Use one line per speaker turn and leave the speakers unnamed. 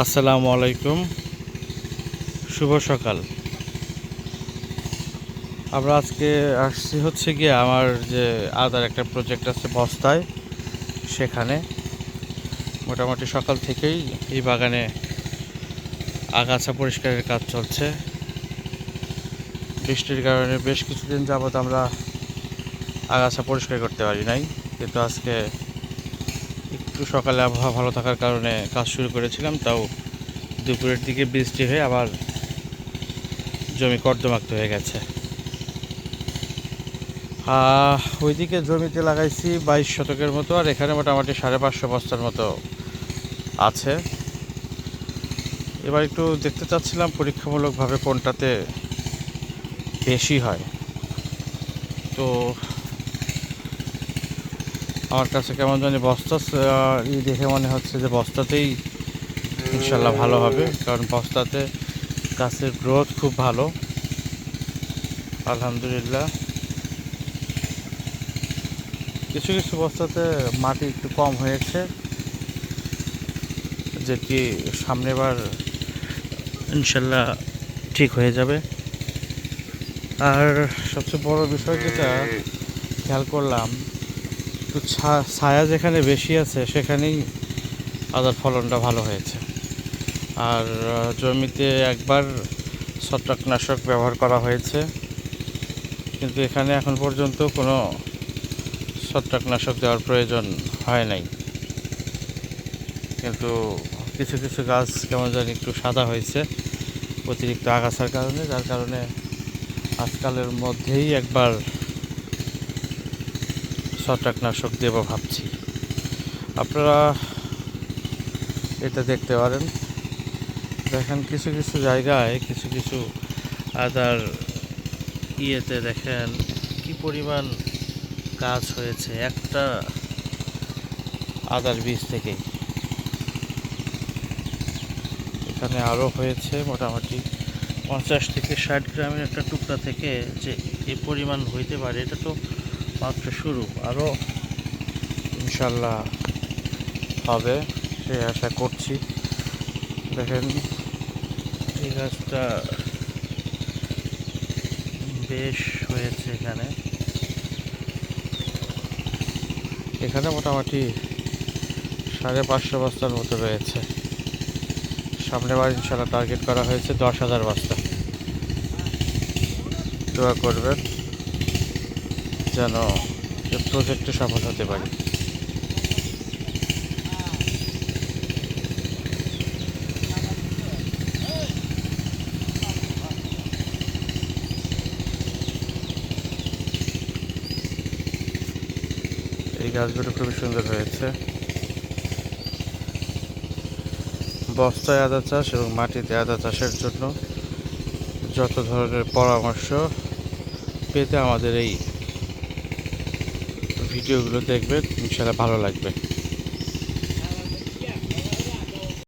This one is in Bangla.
আসসালামু আলাইকুম। শুভ সকাল। আমরা আজকে আসছি হচ্ছে গিয়ে আমার যে আদার একটা প্রজেক্ট আছে বস্তায়, সেখানে। মোটামুটি সকাল থেকেই এই বাগানে আগাছা পরিষ্কারের কাজ চলছে। বৃষ্টির কারণে বেশ কিছুদিন যাবত আমরা আগাছা পরিষ্কার করতে পারি নাই। কিন্তু আজকে একটু সকালে আবহাওয়া ভালো থাকার কারণে কাজ শুরু করেছিলাম, তাও দুপুরের দিকে বৃষ্টি হয়ে আবার জমি কর্দমাক্ত হয়ে গেছে। ওইদিকে জমিতে লাগাইছি বাইশ শতকের মতো, আর এখানে মোটামুটি সাড়ে পাঁচশো বস্তার মতো আছে। এবার একটু দেখতে চাচ্ছিলাম পরীক্ষামূলকভাবে কোনটাতে বেশি হয়। তো আমার কাছে কেমন জানি বস্তা ই দেখে মনে হচ্ছে যে বস্তাতেই ইনশাল্লাহ ভালো হবে, কারণ বস্তাতে গাছের গ্রোথ খুব ভালো। আলহামদুলিল্লাহ। কিছু কিছু বস্তাতে মাটি একটু কম হয়েছে যেটি সামনেবার ইনশাল্লাহ ঠিক হয়ে যাবে। আর সবচেয়ে বড় বিষয় যেটা, খেয়াল করলাম একটু ছায়া যেখানে বেশি আছে, সেখানেই আদার ফলনটা ভালো হয়েছে। আর জমিতে একবার ছত্রাকনাশক ব্যবহার করা হয়েছে। কিন্তু এখানে এখন পর্যন্ত কোনো ছত্রাকনাশক দেওয়ার প্রয়োজন হয় নাই। কিন্তু কিছু কিছু গাছ কেমন জানি একটু সাদা হয়েছে, অতিরিক্ত আগাছার কারণে, যার কারণে আজকালের মধ্যেই একবার ছত্রাকনাশক দেবো ভাবছি। আপনারা এটা দেখতে পারেন। দেখেন কিছু কিছু জায়গায় কিছু কিছু আদার ইয়েতে দেখেন কি পরিমাণ কাজ হয়েছে, একটা আদার বীজ থেকেই। এখানে আরও হয়েছে মোটামুটি পঞ্চাশ থেকে ষাট গ্রামের একটা টুকরা থেকে যে এ পরিমাণ হইতে পারে, এটা তো মাত্র শুরু আরও ইনশাল্লাহ হবে সে আশা করছি। দেখেন। এই গাছটা বেশ হয়েছে এখানে। এখানে মোটামুটি সাড়ে পাঁচশো বস্তার মতো রয়েছে। সামনে বার ইনশাল্লাহ টার্গেট করা হয়েছে দশ হাজার বস্তা। দোয়া করবেন। যেন প্রজেক্টে সফল হতে পারি। এই গাছগুলো খুবই সুন্দর হয়েছে। বস্তায় আদা চাষ এবং মাটিতে আদা চাষের জন্য যত ধরনের পরামর্শ পেতে আমাদের এই ভিডিওগুলো দেখবেন ইনশাল্লাহ ভালো লাগবে।